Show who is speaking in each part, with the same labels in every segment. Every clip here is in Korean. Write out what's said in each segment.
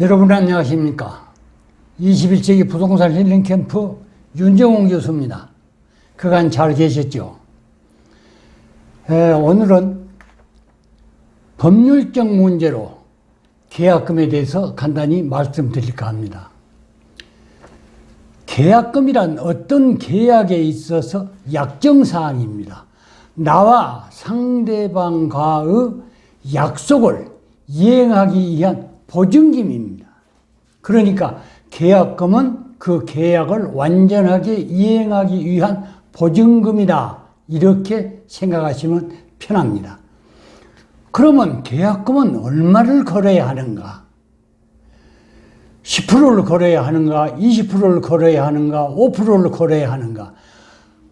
Speaker 1: 여러분 안녕하십니까? 21세기 부동산 힐링 캠프 윤정홍 교수입니다. 그간 잘 계셨죠? 에, 오늘은 법률적 문제로 계약금에 대해서 간단히 말씀드릴까 합니다. 계약금이란 어떤 계약에 있어서 약정사항입니다. 나와 상대방과의 약속을 이행하기 위한 보증금입니다. 그러니까 계약금은 그 계약을 완전하게 이행하기 위한 보증금이다. 이렇게 생각하시면 편합니다. 그러면 계약금은 얼마를 걸어야 하는가? 10%를 걸어야 하는가? 20%를 걸어야 하는가? 5%를 걸어야 하는가?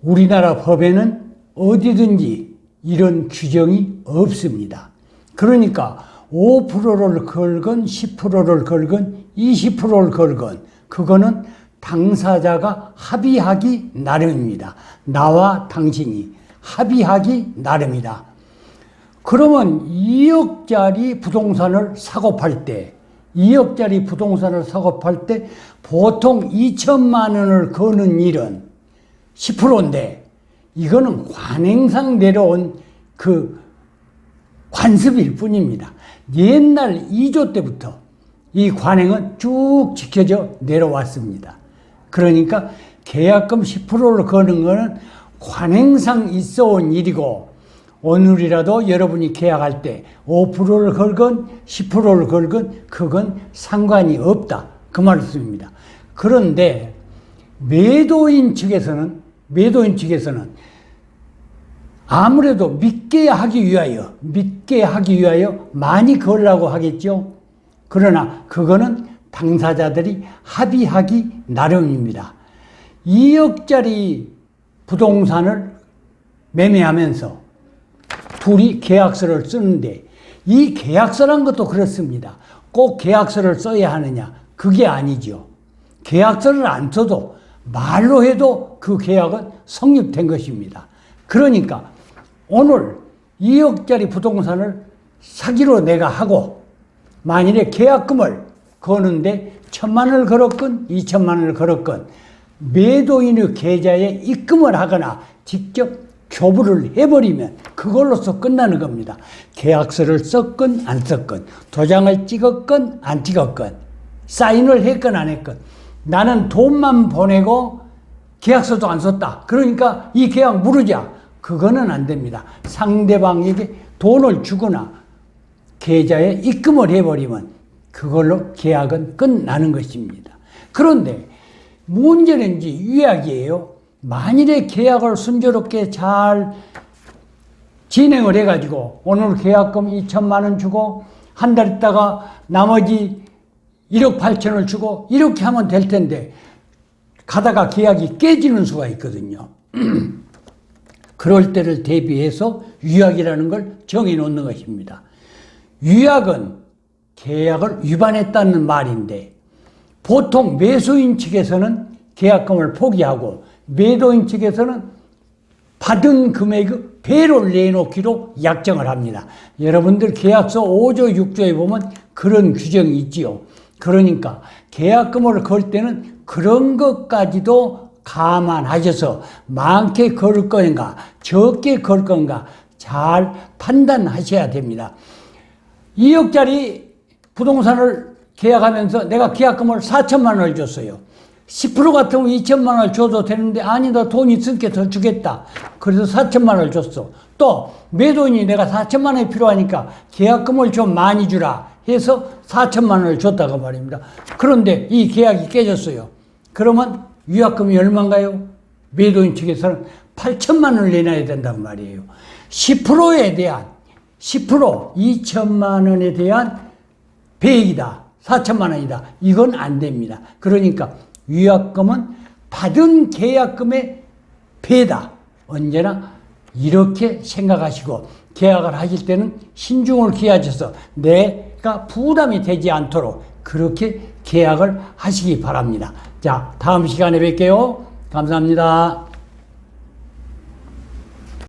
Speaker 1: 우리나라 법에는 어디든지 이런 규정이 없습니다. 그러니까 5%를 걸건 10%를 걸건 20%를 걸건 그거는 당사자가 합의하기 나름입니다. 나와 당신이 합의하기 나름이다. 그러면 2억짜리 부동산을 사고 팔 때, 2억짜리 부동산을 사고 팔 때 보통 2천만 원을 거는 일은 10%인데 이거는 관행상 내려온 그 관습일 뿐입니다. 옛날 2조 때부터 이 관행은 쭉 지켜져 내려왔습니다. 그러니까 계약금 10%를 거는 것은 관행상 있어 온 일이고 오늘이라도 여러분이 계약할 때 5%를 걸건 10%를 걸건 그건 상관이 없다. 그 말씀입니다. 그런데 매도인 측에서는 매도인 측에서는 아무래도 믿게 하기 위하여 믿게 하기 위하여 많이 걸라고 하겠죠. 그러나 그거는 당사자들이 합의하기 나름입니다. 2억짜리 부동산을 매매하면서 둘이 계약서를 쓰는데 이 계약서란 것도 그렇습니다. 꼭 계약서를 써야 하느냐? 그게 아니죠. 계약서를 안 써도 말로 해도 그 계약은 성립된 것입니다. 그러니까 오늘 2억짜리 부동산을 사기로 내가 하고 만일에 계약금을 거는데 천만 원을 걸었건 이천만 원을 걸었건 매도인의 계좌에 입금을 하거나 직접 교부를 해버리면 그걸로서 끝나는 겁니다. 계약서를 썼건 안 썼건 도장을 찍었건 안 찍었건 사인을 했건 안 했건 나는 돈만 보내고 계약서도 안 썼다. 그러니까 이 계약 무르자. 그거는 안 됩니다. 상대방에게 돈을 주거나 계좌에 입금을 해버리면 그걸로 계약은 끝나는 것입니다. 그런데 문제는 이제 유약이에요. 만일에 계약을 순조롭게 잘 진행을 해가지고 오늘 계약금 2천만 원 주고 한 달 있다가 나머지 1억 8천을 주고 이렇게 하면 될 텐데 가다가 계약이 깨지는 수가 있거든요. 그럴 때를 대비해서 유약이라는 걸 정해 놓는 것입니다. 유약은 계약을 위반했다는 말인데 보통 매수인 측에서는 계약금을 포기하고 매도인 측에서는 받은 금액의 배를 내놓기로 약정을 합니다. 여러분들 계약서 5조, 6조에 보면 그런 규정이 있지요. 그러니까 계약금을 걸 때는 그런 것까지도 감안하셔서 많게 걸 건가, 적게 걸 건가 잘 판단하셔야 됩니다. 2억짜리 부동산을 계약하면서 내가 계약금을 4천만 원을 줬어요. 10% 같으면 2천만 원을 줘도 되는데 아니 나 돈이 있으니까 더 주겠다. 그래서 4천만 원을 줬어. 또 매도인이 내가 4천만 원이 필요하니까 계약금을 좀 많이 주라 해서 4천만 원을 줬다고 말입니다. 그런데 이 계약이 깨졌어요. 그러면 위약금이 얼마인가요? 매도인 측에서는 8천만 원을 내놔야 된단 말이에요. 10%에 대한 10% 2천만 원에 대한 배액이다. 4천만 원이다. 이건 안 됩니다. 그러니까 위약금은 받은 계약금의 배다. 언제나 이렇게 생각하시고 계약을 하실 때는 신중을 기하셔서 내가 부담이 되지 않도록 그렇게 계약을 하시기 바랍니다. 자, 다음 시간에 뵐게요. 감사합니다.